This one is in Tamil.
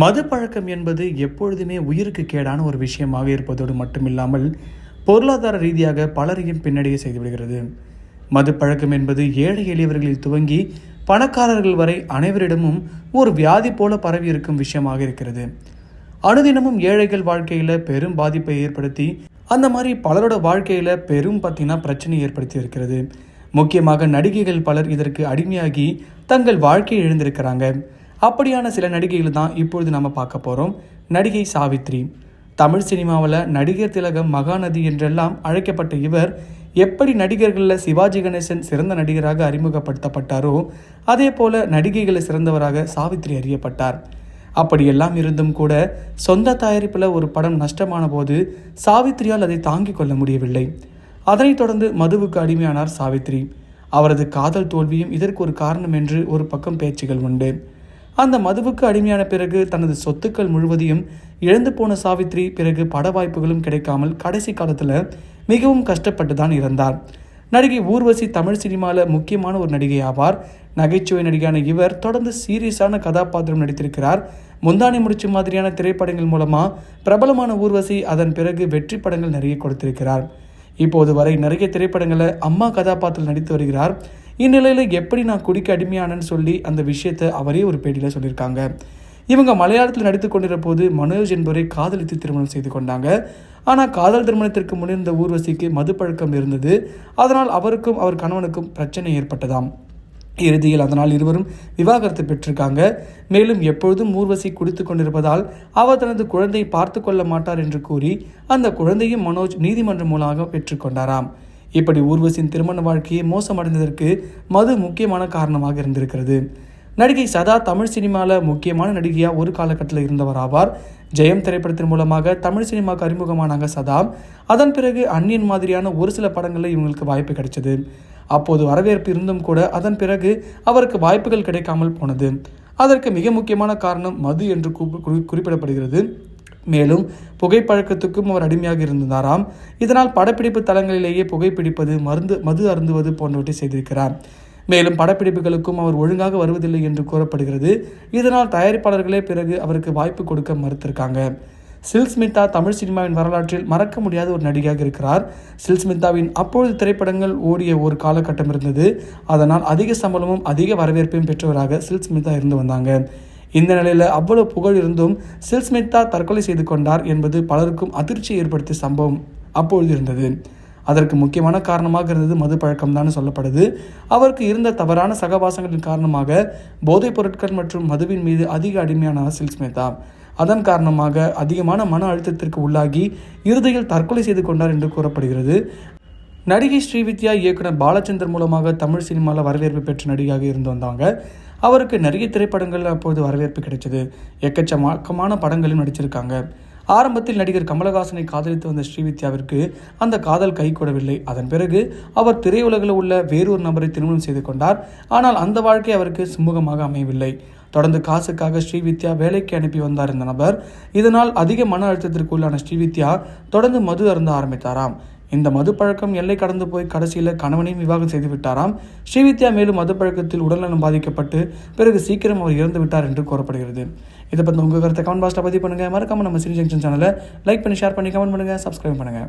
மது பழக்கம் என்பது எப்பொழுதுமே உயிருக்கு கேடான ஒரு விஷயமாக இருப்பதோடு மட்டுமில்லாமல் பொருளாதார ரீதியாக பலரையும் பின்னடையே செய்துவிடுகிறது மது பழக்கம் என்பது ஏழை எளியவர்களில் துவங்கி பணக்காரர்கள் வரை அனைவரிடமும் ஒரு வியாதி போல பரவி இருக்கும் விஷயமாக இருக்கிறது. அனுதினமும் ஏழைகள் வாழ்க்கையில் பெரும் பாதிப்பை ஏற்படுத்தி அந்த மாதிரி பலரோட வாழ்க்கையில் பெரும் பார்த்தீங்கன்னா பிரச்சனை ஏற்படுத்தி இருக்கிறது. முக்கியமாக நடிகைகள் பலர் இதற்கு அடிமையாகி தங்கள் வாழ்க்கையை எழுந்திருக்கிறாங்க அப்படியான சில நடிகைகள் தான் இப்பொழுது நம்ம பார்க்க போகிறோம் நடிகை சாவித்ரி. தமிழ் சினிமாவில் நடிகர் திலகம் மகாநதி என்றெல்லாம் அழைக்கப்பட்ட இவர் எப்படி நடிகர்களில் சிவாஜி கணேசன் சிறந்த நடிகராக அறிமுகப்படுத்தப்பட்டாரோ அதே போல நடிகைகளை சிறந்தவராக சாவித்ரி அறியப்பட்டார். அப்படியெல்லாம் இருந்தும் கூட சொந்த தயாரிப்பில் ஒரு படம் நஷ்டமான போது சாவித்ரியால் அதை தாங்கிக் கொள்ள முடியவில்லை. அதனைத் தொடர்ந்து மதுவுக்கு அடிமையானார் சாவித்ரி. அவரது காதல் தோல்வியும் இதற்கு ஒரு காரணம் என்று ஒரு பக்கம் பேச்சுகள் உண்டு. அந்த மதுவுக்கு அடிமையான பிறகு தனது சொத்துக்கள் முழுவதையும் இழந்து போன சாவித்ரி பிறகு பட வாய்ப்புகளும் கிடைக்காமல் கடைசி காலத்தில் மிகவும் கஷ்டப்பட்டு தான் இருந்தார் நடிகை ஊர்வசி தமிழ் சினிமாவில் முக்கியமான ஒரு நடிகை ஆவார். நகைச்சுவை நடிகையான இவர் தொடர்ந்து சீரியஸான கதாபாத்திரம் நடித்திருக்கிறார். முந்தானி முடிச்சு மாதிரியான திரைப்படங்கள் மூலமாக பிரபலமான ஊர்வசி அதன் பிறகு வெற்றி படங்கள் நிறைய கொடுத்திருக்கிறார். இப்போது வரை நிறைய திரைப்படங்களில் அம்மா கதாபாத்திரம் நடித்து வருகிறார். இந்நிலையில் எப்படி நான் குடிக்க அடிமையானேன்னு சொல்லி அந்த விஷயத்தை அவரே ஒரு பேட்டியில் சொல்லியிருக்காங்க. இவங்க மலையாளத்தில் நடித்து கொண்டிருந்த போது மனோஜ் என்பவரை காதலித்து திருமணம் செய்து கொண்டாங்க. ஆனால் காதல் திருமணத்திற்கு முன்னிருந்த ஊர்வசிக்கு மது பழக்கம் இருந்தது. அதனால் அவருக்கும் அவர் கணவனுக்கும் பிரச்சனை ஏற்பட்டதாம். இறுதியில் அதனால் இருவரும் விவாகரத்து பெற்றிருக்காங்க. மேலும் எப்பொழுதும் ஊர்வசி குடித்து கொண்டிருப்பதால் அவர் தனது குழந்தையை பார்த்து கொள்ள மாட்டார் என்று கூறி அந்த குழந்தையும் மனோஜ் நீதிமன்றம் மூலமாக பெற்றுக்கொண்டாராம் இப்படி ஊர்வசியின் திருமண வாழ்க்கையை மோசமடைந்ததற்கு மது முக்கியமான காரணமாக இருந்திருக்கிறது. நடிகை சதா தமிழ் சினிமாவில் முக்கியமான நடிகையாக ஒரு காலகட்டத்தில் இருந்தவர் ஆவார் ஜெயம் திரைப்படத்தின் மூலமாக தமிழ் சினிமாவுக்கு அறிமுகமானாங்க சதா. அதன் பிறகு அந்நியன் மாதிரியான ஒரு சில படங்களில் இவங்களுக்கு வாய்ப்பு கிடைச்சது. அப்போது வரவேற்பு இருந்தும் கூட அதன் பிறகு அவருக்கு வாய்ப்புகள் கிடைக்காமல் போனது. அதற்கு மிக முக்கியமான காரணம் மது என்று குறிப்பிடப்படுகிறது. மேலும் புகைப்பழக்கத்துக்கும் அவர் அடிமையாக இருந்தாராம். இதனால் படப்பிடிப்பு தளங்களிலேயே புகைப்பிடிப்பது மருந்து மது அருந்துவது போன்றவற்றை செய்திருக்கிறார். மேலும் படப்பிடிப்புகளுக்கும் அவர் ஒழுங்காக வருவதில்லை என்று கூறப்படுகிறது. இதனால் தயாரிப்பாளர்களே பிறகு அவருக்கு வாய்ப்பு கொடுக்க மறுத்திருக்காங்க. சில்ஸ்மிதா தமிழ் சினிமாவின் வரலாற்றில் மறக்க முடியாத ஒரு நடிகையாக இருக்கிறார். சில்ஸ்மிதாவின் அப்பொழுது திரைப்படங்கள் ஓடிய ஒரு காலகட்டம் இருந்தது. அதனால் அதிக சம்பளமும் அதிக வரவேற்பையும் பெற்றவராக சில்ஸ்மிதா இருந்து வந்தாங்க. இந்த நிலையில் அவ்வளவு புகழ் இருந்தும் சில்ஸ்மித்தா தற்கொலை செய்து கொண்டார் என்பது பலருக்கும் அதிர்ச்சி ஏற்படுத்திய சம்பவம் அப்பொழுது இருந்தது. அதற்கு முக்கியமான காரணமாக இருந்தது மது பழக்கம்தான் சொல்லப்படுது. அவருக்கு இருந்த தவறான சகவாசங்களின் காரணமாக போதைப் பொருட்கள் மற்றும் மதுவின் மீது அதிக அடிமையான சில்ஸ்மேதா அதன் காரணமாக அதிகமான மன அழுத்தத்திற்கு உள்ளாகி இறுதியில் தற்கொலை செய்து கொண்டார் என்று கூறப்படுகிறது. நடிகை ஸ்ரீவித்யா இயக்குனர் பாலச்சந்தர் மூலமாக தமிழ் சினிமாவில் வரவேற்பு பெற்ற நடிகையாக இருந்து வந்தாங்க. அவருக்கு நிறைய திரைப்படங்கள் அப்போது வரவேற்பு கிடைச்சது. எக்கச்சமாக்கமான படங்களும் நடிச்சிருக்காங்க. ஆரம்பத்தில் நடிகர் கமலஹாசனை காதலித்து வந்த ஸ்ரீவித்யாவிற்கு அந்த காதல் கைகூடவில்லை அதன் பிறகு அவர் திரையுலகில் உள்ள வேறொரு நபரை திருமணம் செய்து கொண்டார். ஆனால் அந்த வாழ்க்கை அவருக்கு சுமூகமாக அமையவில்லை. தொடர்ந்து காசுக்காக ஸ்ரீவித்யா வேலைக்கு அனுப்பி வந்தார் இந்த நபர். இதனால் அதிக மன அழுத்தத்திற்கு உள்ளான ஸ்ரீவித்யா தொடர்ந்து மது அருந்த ஆரம்பித்தாராம். இந்த மது பழக்கம் எல்லை கடந்து போய் கடைசியில் கணவனையும் விவாகம் செய்து விட்டாராம். ஸ்ரீவித்யா மேலும் மது பழக்கத்தில் உடல்நலம் பாதிக்கப்பட்டு பிறகு சீக்கிரம் அவர் இறந்து விட்டார் என்று கூறப்படுகிறது. இதை பற்றி உங்கள் கருத்தை கமெண்ட் பாக்ஸில் பதிவு பண்ணுங்கள் மறக்காமல் நம்ம சினி ஜங்ஷன் சேனலை லைக் பண்ணி ஷேர் பண்ணி கமெண்ட் பண்ணுங்கள் சப்ஸ்கிரைப் பண்ணுங்கள்